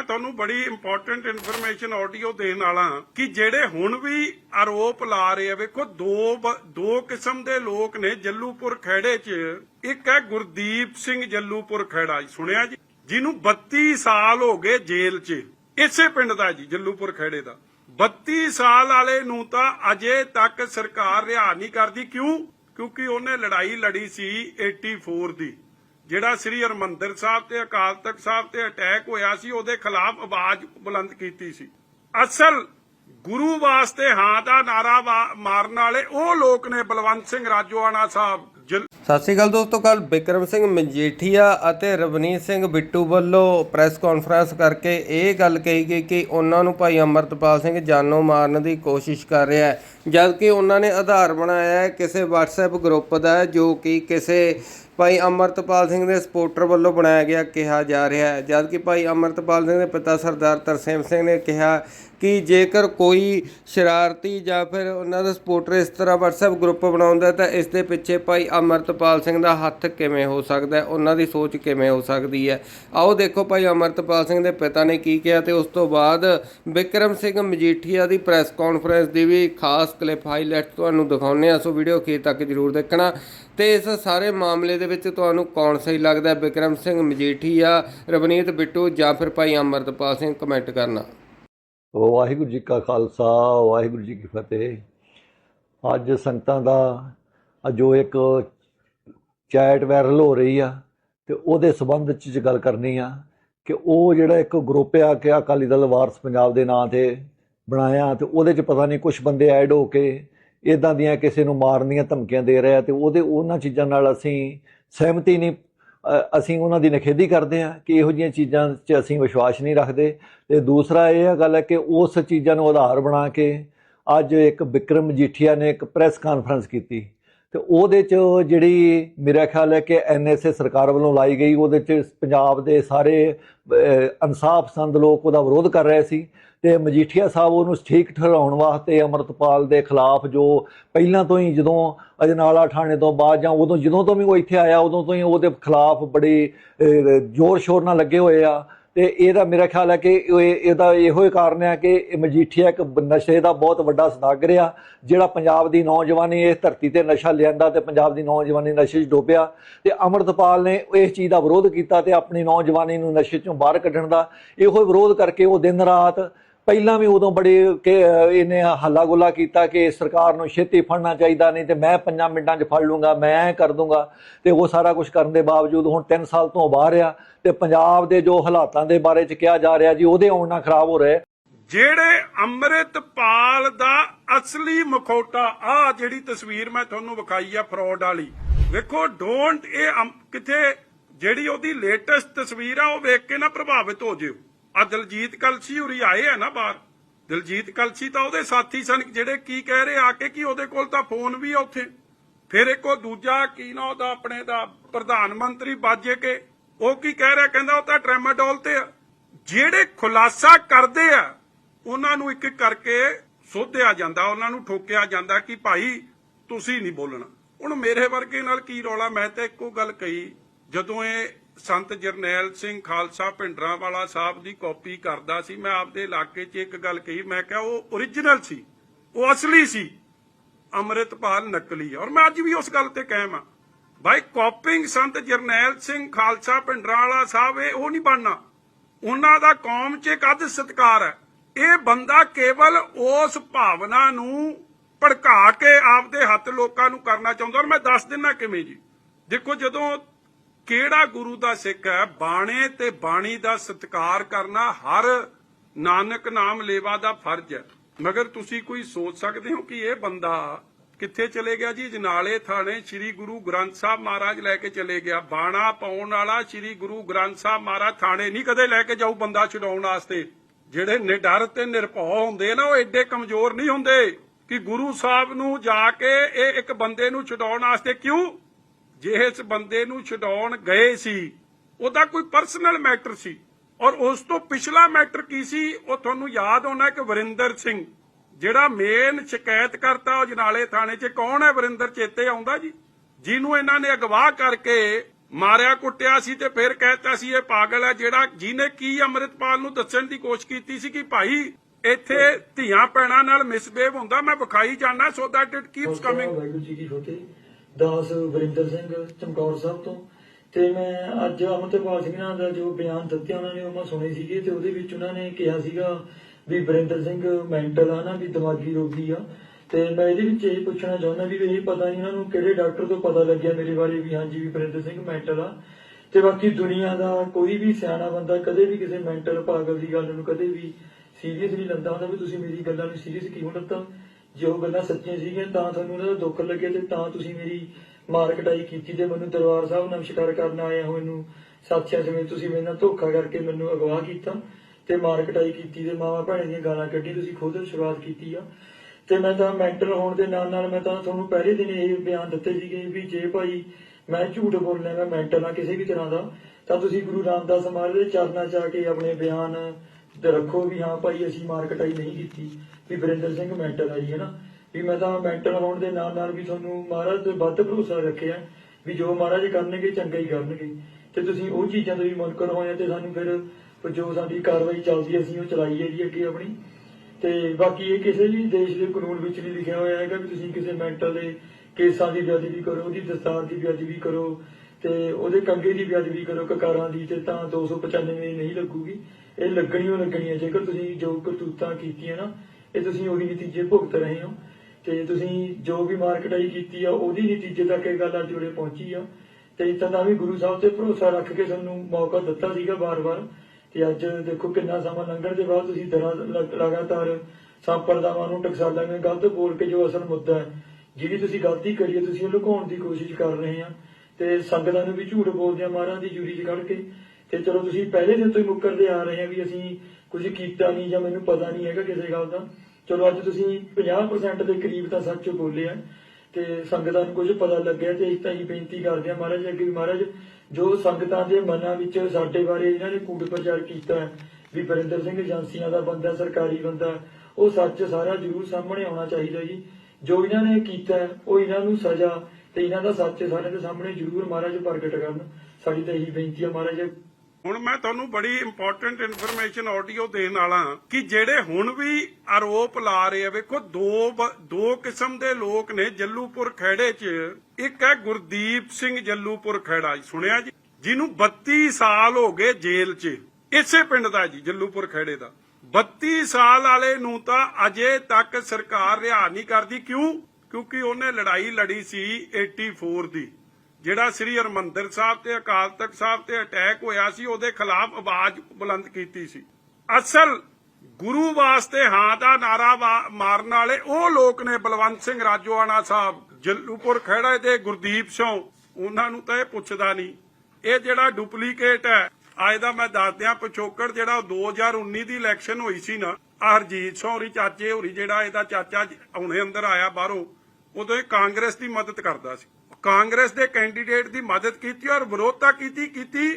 ਮੈਂ ਤੁਹਾਨੂੰ ਬੜੀ ਇੰਪੋਰਟੈਂਟ ਇਨਫੋਰਮੇਸ਼ਨ ਆਡੀਓ ਦੇਣ ਵਾਲਾ ਕਿ ਜਿਹੜੇ ਹੁਣ ਵੀ ਆਰੋਪ ਲਾ ਰਹੇ ਆ, ਵੇਖੋ, ਦੋ ਦੋ ਕਿਸਮ ਦੇ ਲੋਕ ਨੇ ਜੱਲੂਪੁਰ ਖੇੜੇ 'ਚ। ਇੱਕ ਹੈ ਗੁਰਦੀਪ ਸਿੰਘ ਜੱਲੂਪੁਰ ਖੇੜਾ ਸੁਣਿਆ ਜੀ? ਜਿਹਨੂੰ 32 ਸਾਲ ਹੋ ਗਏ ਜੇਲ੍ਹ 'ਚ। ਇਸੇ ਪਿੰਡ ਦਾ ਜੀ, ਜੱਲੂਪੁਰ ਖੇੜੇ ਦਾ। 32 ਸਾਲ ਵਾਲੇ ਨੂੰ ਤਾਂ ਅਜੇ ਤੱਕ ਸਰਕਾਰ ਰਿਹਾ ਨਹੀਂ ਕਰਦੀ। ਕਿਉਂ? ਕਿਉਂਕਿ ਉਹਨੇ ਲੜਾਈ ਲੜੀ ਸੀ 84 ਦੀ। ਜਿਹੜਾ ਸ੍ਰੀ ਹਰਮੰਦਰ ਸਾਹਿਬ ਤੇ ਅਕਾਲ ਤਖਤ ਸਾਹਿਬ ਤੇ ਅਟੈਕ ਹੋਇਆ ਸੀ, ਉਹਦੇ ਖਿਲਾਫ ਆਵਾਜ਼ ਬੁਲੰਦ ਕੀਤੀ ਸੀ। ਅਸਲ ਗੁਰੂ ਵਾਸਤੇ ਹਾਂ ਦਾ ਨਾਰਾ ਮਾਰਨ ਵਾਲੇ ਉਹ ਲੋਕ ਨੇ ਬਲਵੰਤ ਸਿੰਘ ਰਾਜੋਆਣਾ ਸਾਹਿਬ। ਸਤਿ ਸ਼੍ਰੀ ਅਕਾਲ ਦੋਸਤੋ ਕੱਲ ਬਿਕਰਮ ਸਿੰਘ ਮਜੀਠੀਆ ਅਤੇ ਰਵਨੀਤ ਸਿੰਘ ਬਿੱਟੂ ਵੱਲੋਂ ਪ੍ਰੈਸ ਕਾਨਫਰੰਸ ਕਰਕੇ ਇਹ ਗੱਲ ਕਹੀ ਗਈ ਕਿ ਉਹਨਾਂ ਨੂੰ ਭਾਈ ਅਮਰਤਪਾਲ ਸਿੰਘ ਜਾਨੋਂ ਮਾਰਨ ਦੀ ਕੋਸ਼ਿਸ਼ ਕਰ ਰਿਹਾ ਹੈ। ਜਦਕਿ ਉਹਨਾਂ ਨੇ ਆਧਾਰ ਬਣਾਇਆ ਹੈ, ਕਿਸੇ WhatsApp ਗਰੁੱਪ ਦਾ ਜੋ ਕਿ ਕਿਸੇ ਭਾਈ ਅਮਰਤਪਾਲ ਸਿੰਘ ਦੇ ਸਪੋਰਟਰ ਵੱਲੋਂ ਬਣਾਇਆ ਗਿਆ ਕਿਹਾ ਜਾ ਰਿਹਾ ਹੈ। ਜਦਕਿ ਭਾਈ ਅਮਰਤਪਾਲ ਸਿੰਘ ਦੇ ਪਿਤਾ ਸਰਦਾਰ ਤਰਸੇਮ ਸਿੰਘ ਨੇ ਕਿਹਾ ਕਿ ਜੇਕਰ ਕੋਈ ਸ਼ਰਾਰਤੀ ਜਾਂ ਫਿਰ ਉਹਨਾਂ ਦਾ ਸਪੋਰਟਰ ਇਸ ਤਰ੍ਹਾਂ WhatsApp ਗਰੁੱਪ ਬਣਾਉਂਦਾ ਤਾਂ ਇਸ ਦੇ ਪਿੱਛੇ ਭਾਈ ਅਮਰਤਪਾਲ ਸਿੰਘ ਦਾ ਹੱਥ ਕਿਵੇਂ ਹੋ ਸਕਦਾ ਉਹਨਾਂ ਦੀ ਸੋਚ ਕਿਵੇਂ ਹੋ ਸਕਦੀ ਹੈ? ਆਓ ਦੇਖੋ ਭਾਈ ਅਮਰਤਪਾਲ ਸਿੰਘ ਦੇ ਪਿਤਾ ਨੇ ਕੀ ਕਿਹਾ ਤੇ ਉਸ ਤੋਂ ਬਾਅਦ ਵਿਕਰਮ ਸਿੰਘ ਮਜੀਠੀਆ ਦੀ ਪ੍ਰੈਸ ਕਾਨਫਰੰਸ ਦੀ ਵੀ ਖਾਸ ਕਲਿੱਪ ਹਾਈਲਾਈਟ ਤੁਹਾਨੂੰ ਦਿਖਾਉਂਦੇ ਆ ਸੋ ਵੀਡੀਓ ਅਖੀਰ ਤੱਕ ਜਰੂਰ ਦੇਖਣਾ। ਤੇ ਇਸ ਸਾਰੇ ਮਾਮਲੇ ਦੇ ਵਿੱਚ ਤੁਹਾਨੂੰ ਕੌਣ ਸਹੀ ਲੱਗਦਾ ਹੈ? ਵਿਕਰਮ ਸਿੰਘ ਮਜੀਠੀਆ, ਰਵਨੀਤ ਬਿੱਟੂ ਜਾਂ ਫਿਰ ਭਾਈ ਅਮਰਤਪਾਲ ਸਿੰਘ? ਕਮੈਂਟ ਕਰਨਾ। ਵਾਹਿਗੁਰੂ ਜੀ ਕਾ ਖਾਲਸਾ, ਵਾਹਿਗੁਰੂ ਜੀ ਕੀ ਫਤਿਹ। ਅੱਜ ਸੰਗਤਾਂ ਦਾ ਜੋ ਇੱਕ ਚੈਟ ਵਾਇਰਲ ਹੋ ਰਹੀ ਆ ਤੇ ਉਹਦੇ ਸਬੰਧ ਚ ਗੱਲ ਕਰਨੀ ਆ ਕਿ ਉਹ ਜਿਹੜਾ ਇੱਕ ਗਰੁੱਪ ਆ ਕਿ ਅਕਾਲੀ ਦਲ ਵਾਰਸ ਪੰਜਾਬ ਦੇ ਨਾਂ ਤੇ ਬਣਾਇਆ ਤੇ ਉਹਦੇ ਚ ਪਤਾ ਨਹੀਂ ਕੁਝ ਬੰਦੇ ਐਡ ਹੋ ਕੇ ਇਦਾਂ ਦੀਆਂ ਕਿਸੇ ਨੂੰ ਮਾਰਨ ਦੀਆਂ ਧਮਕੀਆਂ ਦੇ ਰਿਹਾ ਤੇ ਉਹਦੇ ਉਹਨਾਂ ਚੀਜ਼ਾਂ ਨਾਲ ਅਸੀਂ ਸਹਿਮਤੀ ਨਹੀਂ ਅਸੀਂ ਉਹਨਾਂ ਦੀ ਨਿਖੇਧੀ ਕਰਦੇ ਆ ਕਿ ਇਹੋ ਜਿਹੀਆਂ ਚੀਜ਼ਾਂ 'ਚ ਅਸੀਂ ਵਿਸ਼ਵਾਸ ਨਹੀਂ ਰੱਖਦੇ। ਤੇ ਦੂਸਰਾ ਇਹ ਆ ਗੱਲ ਹੈ ਕਿ ਉਸ ਚੀਜ਼ਾਂ ਨੂੰ ਆਧਾਰ ਬਣਾ ਕੇ ਅੱਜ ਇੱਕ ਵਿਕਰਮ ਮਜੀਠੀਆ ਨੇ ਇੱਕ ਪ੍ਰੈਸ ਕਾਨਫਰੰਸ ਕੀਤੀ। ਤੇ ਉਹਦੇ 'ਚ ਜਿਹੜੀ ਮੇਰਾ ਖਿਆਲ ਹੈ ਕਿ ਐਨਐਸਏ ਸਰਕਾਰ ਵੱਲੋਂ ਲਾਈ ਗਈ, ਉਹਦੇ 'ਚ ਪੰਜਾਬ ਦੇ ਸਾਰੇ ਇਨਸਾਫ ਪਸੰਦ ਲੋਕ ਉਹਦਾ ਵਿਰੋਧ ਕਰ ਰਹੇ ਸੀ ਤੇ ਮਜੀਠੀਆ ਸਾਹਿਬ ਉਹਨੂੰ ਠੀਕ ਠਹਿਰਾਉਣ ਵਾਸਤੇ ਅਮਰਤਪਾਲ ਦੇ ਖਿਲਾਫ ਜੋ ਪਹਿਲਾਂ ਤੋਂ ਹੀ ਜਦੋਂ ਅਜਨਾਲਾ ਥਾਣੇ ਤੋਂ ਬਾਅਦ ਜਾਂ ਉਦੋਂ, ਜਦੋਂ ਤੋਂ ਵੀ ਉਹ ਇੱਥੇ ਆਇਆ, ਉਦੋਂ ਤੋਂ ਹੀ ਉਹਦੇ ਖਿਲਾਫ ਬੜੀ ਜ਼ੋਰ ਸ਼ੋਰ ਨਾਲ ਲੱਗੇ ਹੋਏ ਆ। ਤੇ ਇਹਦਾ ਮੇਰਾ ਖਿਆਲ ਹੈ ਕਿ ਇਹਦਾ ਇਹੋ ਹੀ ਕਾਰਨ ਹੈ ਕਿ ਮਜੀਠੀਆ ਇੱਕ ਨਸ਼ੇ ਦਾ ਬਹੁਤ ਵੱਡਾ ਸਦਾਗਰ ਆ ਜਿਹੜਾ ਪੰਜਾਬ ਦੀ ਨੌਜਵਾਨੀ ਇਸ ਧਰਤੀ ਤੇ ਨਸ਼ਾ ਲਿਆਂਦਾ ਤੇ ਪੰਜਾਬ ਦੀ ਨੌਜਵਾਨੀ ਨਸ਼ੇ 'ਚ ਡੋਬਿਆ ਤੇ ਅਮਰਤਪਾਲ ਨੇ ਇਸ ਚੀਜ਼ ਦਾ ਵਿਰੋਧ ਕੀਤਾ ਤੇ ਆਪਣੀ ਨੌਜਵਾਨੀ ਨੂੰ ਨਸ਼ੇ 'ਚੋਂ ਬਾਹਰ ਕੱਢਣ ਦਾ ਇਹੋ ਵਿਰੋਧ ਕਰਕੇ ਉਹ ਦਿਨ ਰਾਤ ਪਹਿਲਾਂ ਵੀ ਉਦੋਂ ਬੜੇ ਕਿ ਇਹਨੇ ਹੱਲਾ ਗੁੱਲਾ ਕੀਤਾ ਕਿ ਸਰਕਾਰ ਨੂੰ ਛੇਤੀ ਫੜਨਾ ਚਾਹੀਦਾ, ਨਹੀਂ ਤੇ ਮੈਂ ਪੰਜਾਂ ਮਿੰਟਾਂ 'ਚ ਫੜ ਲੂੰਗਾ, ਮੈਂ ਕਰ ਦੂੰਗਾ। ਤੇ ਉਹ ਸਾਰਾ ਕੁਝ ਕਰਨ ਦੇ ਬਾਵਜੂਦ ਹੁਣ 3 ਸਾਲ ਤੋਂ ਬਾਹਰ ਆ ਤੇ ਪੰਜਾਬ ਦੇ ਜੋ ਹਾਲਾਤਾਂ ਦੇ ਬਾਰੇ 'ਚ ਕਿਹਾ ਜਾ ਰਿਹਾ ਜੀ, ਉਹਦੇ ਆਉਣ ਨਾਲ ਖਰਾਬ ਹੋ ਰਿਹਾ। ਜਿਹੜੇ ਅੰਮ੍ਰਿਤਪਾਲ ਦਾ ਅਸਲੀ ਮਖੌਟਾ ਆ ਜਿਹੜੀ ਤਸਵੀਰ ਮੈਂ ਤੁਹਾਨੂੰ ਵਿਖਾਈ ਆ ਫਰਾਡ ਵਾਲੀ। ਵੇਖੋ ਡੋਂਟ ਇਹ ਅਮ- ਜਿਹੜੀ ਉਹਦੀ ਲੇਟੈਸਟ ਤਸਵੀਰ ਆ, ਉਹ ਵੇਖ ਕੇ ਨਾ ਪ੍ਰਭਾਵਿਤ ਹੋ ਜਿਓ। ਆ ਦਲਜੀਤ ਕਲਸੀ ਉਰੀ ਆਏ ਆ ਨਾ ਬਾਹਰ। ਦਲਜੀਤ ਕਲਸੀ ਤਾਂ ਉਹਦੇ ਸਾਥੀ ਸਨ, ਜਿਹੜੇ ਕੀ ਕਹਿ ਰਹੇ ਆ ਕੇ ਕਿ ਉਹਦੇ ਕੋਲ ਤਾਂ ਫੋਨ ਵੀ ਆ ਉੱਥੇ। ਫਿਰ ਇੱਕ ਉਹ ਦੂਜਾ, ਕੀ ਨਾ ਉਹਦਾ ਆਪਣੇ ਦਾ ਪ੍ਰਧਾਨ ਮੰਤਰੀ ਬਾਜੇ ਕੇ, ਉਹ ਕੀ ਕਹਿ ਰਿਹਾ, ਕਹਿੰਦਾ ਉਹ ਤਾਂ ਟ੍ਰੈਮਾਡੋਲ ਤੇ ਆ। ਜਿਹੜੇ ਖੁਲਾਸਾ ਕਰਦੇ ਆ, ਉਹਨਾਂ ਨੂੰ ਇੱਕ ਕਰਕੇ ਸੋਧਿਆ ਜਾਂਦਾ, ਉਹਨਾਂ ਨੂੰ ਠੋਕਿਆ ਜਾਂਦਾ ਕਿ ਭਾਈ ਤੁਸੀਂ ਨਹੀਂ ਬੋਲਣਾ। ਹੁਣ ਮੇਰੇ ਵਰਗੇ ਨਾਲ ਕੀ ਰੌਲਾ, ਮੈਂ ਤਾਂ ਇੱਕੋ ਗੱਲ ਕਹੀ, ਜਦੋਂ ਇਹ ਸੰਤ ਜਰਨੈਲ ਸਿੰਘ ਖਾਲਸਾ ਭਿੰਡਰਾਂ ਵਾਲਾ ਸਾਹਿਬ ਦੀ ਕਾਪੀ ਕਰਦਾ ਸੀ। ਮੈਂ ਆਪਦੇ ਇਲਾਕੇ 'ਚ ਇੱਕ ਗੱਲ ਕਹੀ। ਮੈਂ ਕਿਹਾ, ਉਹ ਓਰੀਜਨਲ ਸੀ। ਉਹ ਅਸਲੀ ਸੀ। ਅੰਮ੍ਰਿਤਪਾਲ ਨਕਲੀ ਔਰ ਮੈਂ ਅੱਜ ਵੀ ਉਸ ਗੱਲ ਤੇ ਕਾਇਮ ਆ। ਭਾਈ ਕਾਪਿੰਗ ਸੰਤ ਜਰਨੈਲ ਸਿੰਘ ਖਾਲਸਾ ਪਿੰਡਰਾਂ ਵਾਲਾ ਸਾਹਿਬ, ਇਹ ਉਹ ਨਹੀਂ ਬਣਨਾ। ਉਹਨਾਂ ਦਾ ਕੌਮ 'ਚ ਇੱਕ ਅੱਧ ਸਤਕਾਰ ਹੈ। ਇਹ ਬੰਦਾ ਕੇਵਲ ਉਸ ਭਾਵਨਾ ਨੂੰ ਭੜਕਾ ਕੇ ਆਪਦੇ ਹੱਥ ਲੋਕਾਂ ਨੂੰ ਕਰਨਾ ਚਾਹੁੰਦਾ। ਔਰ ਮੈਂ ਦੱਸ ਦਿੰਨਾ ਕਿਵੇਂ ਜੀ? ਦੇਖੋ, ਜਦੋਂ ਕਿਹੜਾ ਗੁਰੂ ਦਾ ਸਿੱਖ ਹੈ? ਬਾਣੇ ਤੇ ਬਾਣੀ ਦਾ ਸਤਿਕਾਰ ਕਰਨਾ ਹਰ ਨਾਨਕ ਨਾਮ ਲੇਵਾ ਦਾ ਫਰਜ਼ ਹੈ। ਮਗਰ ਤੁਸੀਂ ਕੋਈ ਸੋਚ ਸਕਦੇ ਹੋ ਕਿ ਇਹ ਬੰਦਾ ਕਿੱਥੇ ਚਲੇ ਗਿਆ ਜੀ? ਜਨਾਲੇ ਥਾਣੇ ਸ੍ਰੀ ਗੁਰੂ ਗ੍ਰੰਥ ਸਾਹਿਬ ਮਹਾਰਾਜ ਲੈ ਕੇ ਚਲੇ ਗਿਆ। ਬਾਣਾ ਪਾਉਣ ਵਾਲਾ ਸ੍ਰੀ ਗੁਰੂ ਗ੍ਰੰਥ ਸਾਹਿਬ ਮਹਾਰਾਜ ਥਾਣੇ ਨਹੀਂ ਕਦੇ ਲੈ ਕੇ ਜਾਊ ਬੰਦਾ ਛਡਾਉਣ ਵਾਸਤੇ। ਜਿਹੜੇ ਨਿਡਰ ਤੇ ਨਿਰਭਉ ਹੁੰਦੇ ਨਾ, ਉਹ ਐਡੇ ਕਮਜ਼ੋਰ ਨਹੀਂ ਹੁੰਦੇ ਕਿ ਗੁਰੂ ਸਾਹਿਬ ਨੂੰ ਜਾ ਕੇ ਇਹ ਇੱਕ ਬੰਦੇ ਨੂੰ ਛਡਾਉਣ ਵਾਸਤੇ ਕਿਉਂ ਜੇ ਇਸ ਬੰਦੇ ਨੂੰ ਛਡਾਉਣ ਗਏ ਸੀ ਉਹਦਾ ਕੋਈ ਪਰਸਨਲ ਮੈਟਰ ਸੀ। ਔਰ ਉਸ ਤੋਂ ਪਿਛਲਾ ਮੈਟਰ ਕੀ ਸੀ ਉਹ ਤੁਹਾਨੂੰ ਯਾਦ ਹੋਣਾ ਕਿ ਵਰਿੰਦਰ ਸਿੰਘ ਜਿਹੜਾ ਮੇਨ ਸ਼ਿਕਾਇਤ ਕਰਤਾ ਉਹ ਜਨਾਲੇ ਥਾਣੇ 'ਚ ਕੌਣ ਹੈ ਵਰਿੰਦਰ? ਚੇਤੇ ਆਉਂਦਾ ਜੀ? ਜਿਹਨੂੰ ਇਹਨਾਂ ਨੇ ਅਗਵਾ ਕਰਕੇ ਮਾਰਿਆ ਕੁੱਟਿਆ ਸੀ ਤੇ ਫਿਰ ਕਹਿਤਾ ਸੀ ਇਹ ਪਾਗਲ ਹੈ ਜਿਹੜਾ ਜਿਹਨੇ ਕੀ ਅੰਮ੍ਰਿਤਪਾਲ ਨੂੰ ਦੱਸਣ ਦੀ ਕੋਸ਼ਿਸ਼ ਕੀਤੀ ਸੀ ਕਿ ਭਾਈ ਇੱਥੇ ਧੀਆਂ ਪੈਣਾ ਨਾਲ ਮਿਸਬੇਵ ਹੁੰਦਾ ਮੈਂ ਵਿਖਾਈ ਜਾਣਾ so that it keeps coming ਦਾਸ ਵਰਿੰਦਰ ਸਿੰਘ ਚਮਕੌਰ ਸਾਹਿਬ ਤੋਂ। ਤੇ ਮੈਂ ਅੱਜ ਅਮਰਤਪਾਲ ਸਿੰਘ ਨਾਲ ਦਾ ਜੋ ਬਿਆਨ ਦਿੱਤੇ ਉਹਨਾਂ ਨੇ, ਉਹ ਮੈਂ ਸੁਣੇ ਸੀਗੇ ਤੇ ਉਹਦੇ ਵਿੱਚ ਉਹਨਾਂ ਨੇ ਕਿਹਾ ਸੀਗਾ ਵੀ ਵਰਿੰਦਰ ਸਿੰਘ ਮੈਂਟਲ ਆ ਨਾ, ਵੀ ਦਿਮਾਗੀ ਰੋਗੀ ਆ। ਤੇ ਮੈਂ ਇਹਦੇ ਵਿੱਚ ਇਹ ਪੁੱਛਣਾ ਚਾਹੁੰਦਾ ਵੀ ਇਹ ਪਤਾ ਨਹੀਂ ਉਹਨਾਂ ਨੂੰ ਕਿਹੜੇ ਡਾਕਟਰ ਤੋਂ ਪਤਾ ਲੱਗਿਆ ਮੇਰੇ ਬਾਰੇ ਵੀ, ਹਾਂਜੀ, ਵੀ ਵਰਿੰਦਰ ਸਿੰਘ ਮੈਂਟਲ ਆ। ਤੇ ਬਾਕੀ ਦੁਨੀਆ ਦਾ ਕੋਈ ਵੀ ਸਿਆਣਾ ਬੰਦਾ ਕਦੇ ਵੀ ਕਿਸੇ ਮੈਂਟਲ ਪਾਗਲ ਦੀ ਗੱਲ ਨੂੰ ਕਦੇ ਵੀ ਸੀਰੀਅਸ ਨਹੀਂ ਲੈਂਦਾ ਹੁੰਦਾ ਵੀ ਤੁਸੀਂ ਮੇਰੀ ਗੱਲਾਂ ਨੂੰ ਸੀਰੀਅਸ ਕਿਉਂ ਲੱਤਾ? ਜੇ ਉਹ ਗੱਲਾਂ ਸੱਚੀਆਂ ਸੀਗੀਆਂ, ਤਾਂ ਤੁਹਾਨੂੰ ਉਹਨਾਂ ਦਾ ਦੁੱਖ ਲੱਗਿਆ ਤੇ ਤਾਂ ਤੁਸੀਂ ਮੇਰੀ ਮਾਰ ਕਟਾਈ ਕੀਤੀ ਤੇ ਮੈਨੂੰ ਦਰਬਾਰ ਸਾਹਿਬ ਨਮਸਕਾਰ ਕਰਨ ਆਏ ਹੋਏ ਨੂੰ ਸਾਥੀਆਂ ਸਮੇਤ ਤੁਸੀਂ ਮੇਰੇ ਨਾਲ ਧੋਖਾ ਕਰਕੇ ਮੈਨੂੰ ਅਗਵਾ ਕੀਤਾ ਤੇ ਮਾਰ ਕਟਾਈ ਕੀਤੀ ਤੇ ਮਾਵਾ ਭੈਣੇ ਦੀਆਂ ਗਾਲਾਂ ਕੱਢੀ, ਤੁਸੀਂ ਖੁਦ ਸ਼ੁਰੂਆਤ ਕੀਤੀ ਆ। ਤੇ ਮੈਂ ਤਾਂ ਮੈਂਟਲ ਹੋਣ ਦੇ ਨਾਲ ਨਾਲ ਮੈਂ ਤਾਂ ਤੁਹਾਨੂੰ ਪਹਿਲੇ ਦਿਨ ਇਹ ਬਿਆਨ ਦਿੱਤੇ ਸੀਗੇ ਵੀ ਜੇ ਭਾਈ ਮੈਂ ਝੂਠ ਬੋਲਣਾ ਮੈਂ ਮੈਂਟਲ ਆ ਕਿਸੇ ਵੀ ਤਰ੍ਹਾਂ ਦਾ, ਤਾਂ ਤੁਸੀਂ ਗੁਰੂ ਰਾਮਦਾਸ ਮਹਾਰਾਜ ਦੇ ਚਰਨਾਂ 'ਚ ਆ ਕੇ ਆਪਣੇ ਬਿਆਨ ਤੇ ਰੱਖੋ ਵੀ ਹਾਂ ਭਾਈ ਅਸੀਂ ਮਾਰ ਨਹੀਂ ਕੀਤੀ। ਵੀ ਵਰਿੰਦਰ ਸਿੰਘ ਮੈਂਟਲ ਆ ਜੀ, ਹੈਨਾ? ਵੀ ਮੈਂ ਤਾਂ ਮੈਂਟਲ ਹੋਣ ਦੇ ਨਾਲ ਨਾਲ ਵੀ ਤੁਹਾਨੂੰ ਮਹਾਰਾਜ ਤੇ ਵੱਧ ਭਰੋਸਾ ਰੱਖਿਆ ਵੀ ਜੋ ਮਹਾਰਾਜ ਕਰਨਗੇ, ਚੰਗਾ ਹੀ ਕਰਨਗੇ। ਤੇ ਤੁਸੀਂ ਉਹ ਚੀਜ਼ਾਂ ਤੋਂ ਵੀ ਮੁਨਕਰ ਹੋਏ ਤੇ ਸਾਨੂੰ ਫਿਰ ਜੋ ਸਾਡੀ ਕਾਰਵਾਈ ਚੱਲਦੀ ਅਸੀਂ ਉਹ ਚਲਾਈਏ ਜੀ ਅੱਗੇ ਆਪਣੀ। ਤੇ ਬਾਕੀ ਇਹ ਕਿਸੇ ਵੀ ਦੇਸ਼ ਦੇ ਕਾਨੂੰਨ ਵਿੱਚ ਨਹੀਂ ਲਿਖਿਆ ਹੋਇਆ ਹੈਗਾ ਵੀ ਤੁਸੀਂ ਕਿਸੇ ਮੈਂਟਲ ਦੇ ਕੇਸਾਂ ਦੀ ਬੇਅਦਬੀ ਕਰੋ, ਉਹਦੀ ਦਸਤਾਰ ਦੀ ਬੇਅਦਬੀ ਕਰੋ। ਤੇ ਉਹਦੇ ਕੰਗੇ ਦੀ ਬੇਅਦਬੀ ਕਰੋ, ਕਕਾਰਾਂ ਦੀ ਤੇ ਤਾਂ 295 ਨਹੀਂ ਲੱਗੂਗੀ। ਇਹ ਲੱਗਣੀ ਓ ਲੱਗਣੀ ਹੈ ਜੇਕਰ ਤੁਸੀਂ ਜੋ ਕਰਤੂਤਾਂ ਕੀਤੀਆਂ ਨਾ, ਇਹ ਤੁਸੀਂ ਉਹੀ ਨਤੀਜੇ ਭੁਗਤ ਰਹੇ ਹੋ। ਤੇ ਤੁਸੀਂ ਜੋ ਵੀ ਮਾਰਕਟਾਈ ਕੀਤੀ ਆ, ਉਹਦੀ ਨਤੀਜੇ ਤੱਕ ਇਹ ਗੱਲ ਅੱਜ ਉਰੇ ਪਹੁੰਚੀ ਆ। ਤੇ ਇਤਾਂ ਦਾ ਵੀ ਗੁਰੂ ਸਾਹਿਬ ਤੇ ਭਰੋਸਾ ਰੱਖ ਕੇ ਸਾਨੂੰ ਮੌਕਾ ਦਿੱਤਾ ਸੀਗਾ ਵਾਰ-ਵਾਰ। ਤੇ ਅੱਜ ਦੇਖੋ ਕਿੰਨਾ ਸਮਾਂ ਲੰਘਣ ਦੇ ਬਾਅਦ ਤੁਸੀਂ ਦਰਾਂ ਲਗਾਤਾਰ ਸੰਪਰਦਾਵਾਂ ਨੂੰ ਟਕਸਾਲਾਂ ਵਿੱਚ ਗਲਤ ਬੋਲ ਕੇ ਜੋ ਅਸਲ ਮੁੱਦਾ ਹੈ, ਜਿਹੜੀ ਤੁਸੀਂ ਗਲਤੀ ਕਰੀ ਹੈ, ਤੁਸੀਂ ਲੁਕਾਉਣ ਦੀ ਕੋਸ਼ਿਸ਼ ਕਰ ਰਹੇ ਆ। ਤੇ ਸੰਗਤਾਂ ਨੂੰ ਵੀ ਝੂਠ ਬੋਲਦੇ ਆ ਮਹਾਰਾਜ ਦੀ ਜੂਰੀ 'ਚ ਖੜ ਕੇ ਤੇ ਚਲੋ ਤੁਸੀਂ ਪਹਿਲੇ ਦਿਨ ਤੋਂ ਹੀ ਮੁੱਕਰਦੇ ਆ ਰਹੇ ਆ ਵੀ ਅਸੀਂ ਕੁਝ ਕੀਤਾ ਨਹੀਂ ਜਾਂ ਮੈਨੂੰ ਪਤਾ ਨਹੀਂ ਹੈਗਾ ਕਿਸੇ ਗੱਲ ਦਾ। ਚਲੋ ਅੱਜ ਤੁਸੀਂ 50% ਦੇ ਕਰੀਬ ਤਾਂ ਸੱਚ ਬੋਲੇ ਆ ਤੇ ਸੰਗਤਾਂ ਨੂੰ ਕੁਝ ਪਤਾ ਲੱਗਿਆ ਤੇ ਇਸ ਤਾਂ ਹੀ ਬੇਨਤੀ ਕਰਦੇ ਆ ਮਹਾਰਾਜ, ਅੱਗੇ ਵੀ ਮਹਾਰਾਜ, ਜੋ ਸੰਗਤਾਂ ਦੇ ਮਨਾਂ ਵਿੱਚ ਸਾਡੇ ਬਾਰੇ ਇਹਨਾਂ ਨੇ ਕੂੜ ਪ੍ਰਚਾਰ ਕੀਤਾ ਹੈ, ਵੀ ਬਰਿੰਦਰ ਸਿੰਘ ਏਜੰਸੀਆਂ ਦਾ ਬੰਦਾ, ਸਰਕਾਰੀ ਬੰਦਾ, ਉਹ ਸੱਚ ਸਾਰਾ ਜ਼ਰੂਰ ਸਾਹਮਣੇ ਆਉਣਾ ਚਾਹੀਦਾ ਜੀ। ਜੋ ਇਹਨਾਂ ਨੇ ਕੀਤਾ ਉਹ ਇਹਨਾਂ ਨੂੰ ਸਜ਼ਾ ਤੇ ਇਹਨਾਂ ਦਾ ਸੱਚ ਸਾਰੇ ਦੇ ਸਾਹਮਣੇ ਜ਼ਰੂਰ ਮਹਾਰਾਜ ਪ੍ਰਗਟ ਕਰਨ। ਸਾਡੀ ਤਾਂ ਇਹੀ ਬੇਨਤੀ ਹੈ ਮਹਾਰਾਜ। ਹੁਣ ਮੈਂ ਤੁਹਾਨੂੰ ਬੜੀ ਇੰਪੋਰਟੈਂਟ ਇਨਫੋਰਮੇਸ਼ਨ ਆਡੀਓ ਦੇਣ ਵਾਲਾ ਕਿ ਜਿਹੜੇ ਹੁਣ ਵੀ ਆਰੋਪ ਲਾ ਰਹੇ ਆ, ਵੇਖੋ, ਦੋ ਦੋ ਕਿਸਮ ਦੇ ਲੋਕ ਨੇ ਜੱਲੂਪੁਰ ਖੇੜੇ 'ਚ। ਇੱਕ ਹੈ ਗੁਰਦੀਪ ਸਿੰਘ ਜੱਲੂਪੁਰ ਖੇੜਾ ਸੁਣਿਆ ਜੀ? ਜਿਹਨੂੰ 32 ਸਾਲ ਹੋ ਗਏ ਜੇਲ੍ਹ 'ਚ। ਇਸੇ ਪਿੰਡ ਦਾ ਜੀ, ਜੱਲੂਪੁਰ ਖੇੜੇ ਦਾ। 32 ਸਾਲ ਵਾਲੇ ਨੂੰ ਤਾਂ ਅਜੇ ਤੱਕ ਸਰਕਾਰ ਰਿਹਾ ਨਹੀਂ ਕਰਦੀ। ਕਿਉਂ? ਕਿਉਂਕਿ ਉਹਨੇ ਲੜਾਈ ਲੜੀ ਸੀ 84 ਦੀ। ਜਿਹੜਾ ਸ੍ਰੀ ਹਰਮੰਦਰ ਸਾਹਿਬ ਤੇ ਅਕਾਲ ਤਖਤ ਸਾਹਿਬ ਤੇ ਅਟੈਕ ਹੋਇਆ ਸੀ, ਉਹਦੇ ਖਿਲਾਫ ਆਵਾਜ਼ ਬੁਲੰਦ ਕੀਤੀ ਸੀ। ਅਸਲ ਗੁਰੂ ਵਾਸਤੇ ਹਾਂ ਦਾ ਨਾਰਾ ਮਾਰਨ ਵਾਲੇ ਉਹ ਲੋਕ ਨੇ ਬਲਵੰਤ ਸਿੰਘ ਰਾਜੋਆਣਾ ਸਾਹਿਬ ਜੱਲੂਪੁਰ ਖੇੜਾ ਦੇ ਗੁਰਦੀਪ ਸਿੰਘ ਉਹਨਾਂ ਨੂੰ ਤਾਂ ਇਹ ਪੁੱਛਦਾ ਨਹੀਂ। ਇਹ ਜਿਹੜਾ ਡੁਪਲੀਕੇਟ ਹੈ ਅੱਜ ਦਾ ਮੈਂ ਦੱਸ ਦਿਆਂ ਪਿਛੋਕੜ ਜਿਹੜਾ ਉਹ 2019 ਦੀ ਇਲੈਕਸ਼ਨ ਹੋਈ ਸੀ ਨਾ, ਹਰਜੀਤ ਸਿੰਘ ਹੋਰੀ, ਚਾਚੇ ਹੋਰੀ ਜਿਹੜਾ ਇਹਦਾ ਚਾਚਾ ਜ- ਹੁਣੇ ਅੰਦਰ ਆਇਆ ਬਾਹਰੋਂ। ਉਦੋਂ ਇਹ ਕਾਂਗਰਸ ਦੀ ਮਦਦ ਕਰਦਾ ਸੀ। ਕਾਂਗਰਸ ਦੇ ਕੈਂਡੀਡੇਟ ਦੀ ਮਦਦ ਕੀਤੀ ਔਰ ਵਿਰੋਧਤਾ ਕੀਤੀ ਕੀਤੀ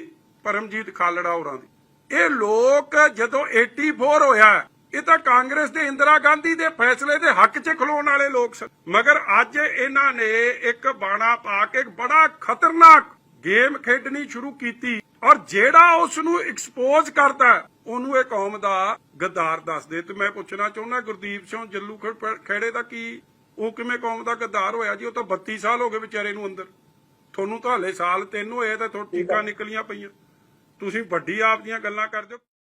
ਪਰਮਜੀਤ ਖਾਲੜਾ ਹੋਰਾਂ ਦੀ। ਇਹ ਲੋਕ ਜਦੋਂ 84 ਹੋਇਆ ਇਹ ਤਾਂ ਕਾਂਗਰਸ ਦੇ ਇੰਦਰਾ ਗਾਂਧੀ ਦੇ ਫੈਸਲੇ ਦੇ ਹੱਕ 'ਚ ਖਲੋਣ ਵਾਲੇ ਲੋਕ ਸਨ। ਮਗਰ ਅੱਜ ਇਹਨਾਂ ਨੇ ਇੱਕ ਬਾਣਾ ਪਾ ਕੇ ਬੜਾ ਖਤਰਨਾਕ ਗੇਮ ਖੇਡਣੀ ਸ਼ੁਰੂ ਕੀਤੀ ਔਰ ਜਿਹੜਾ ਉਸ ਨੂੰ ਐਕਸਪੋਜ਼ ਕਰਦਾ ਹੈ, ਉਹਨੂੰ ਇਹ ਕੌਮ ਦਾ ਗੱਦਾਰ ਦੱਸਦੇ ਤੇ ਮੈਂ ਪੁੱਛਣਾ ਚਾਹੁੰਦਾ ਗੁਰਦੀਪ ਸਿੰਘ ਜੱਲੂ ਖੇੜੇ ਦਾ ਕੀ ਉਹ ਕਿਵੇਂ ਕੌਮ ਦਾ ਗੱਦਾਰ ਹੋਇਆ ਜੀ? ਉਹ ਤਾਂ 32 ਸਾਲ ਹੋ ਗਏ ਵਿਚਾਰੇ ਨੂੰ ਅੰਦਰ। ਤੁਹਾਨੂੰ ਤਾਂ ਹਲੇ ਸਾਲ ਤਿੰਨ ਹੋਏ ਤਾਂ ਤੁਹਾਡੀ ਟੀਕਾਂ ਨਿਕਲੀਆਂ ਪਈਆਂ। ਤੁਸੀਂ ਵੱਡੀ ਆਪ ਦੀਆਂ ਗੱਲਾਂ ਕਰਦੇ ਹੋ।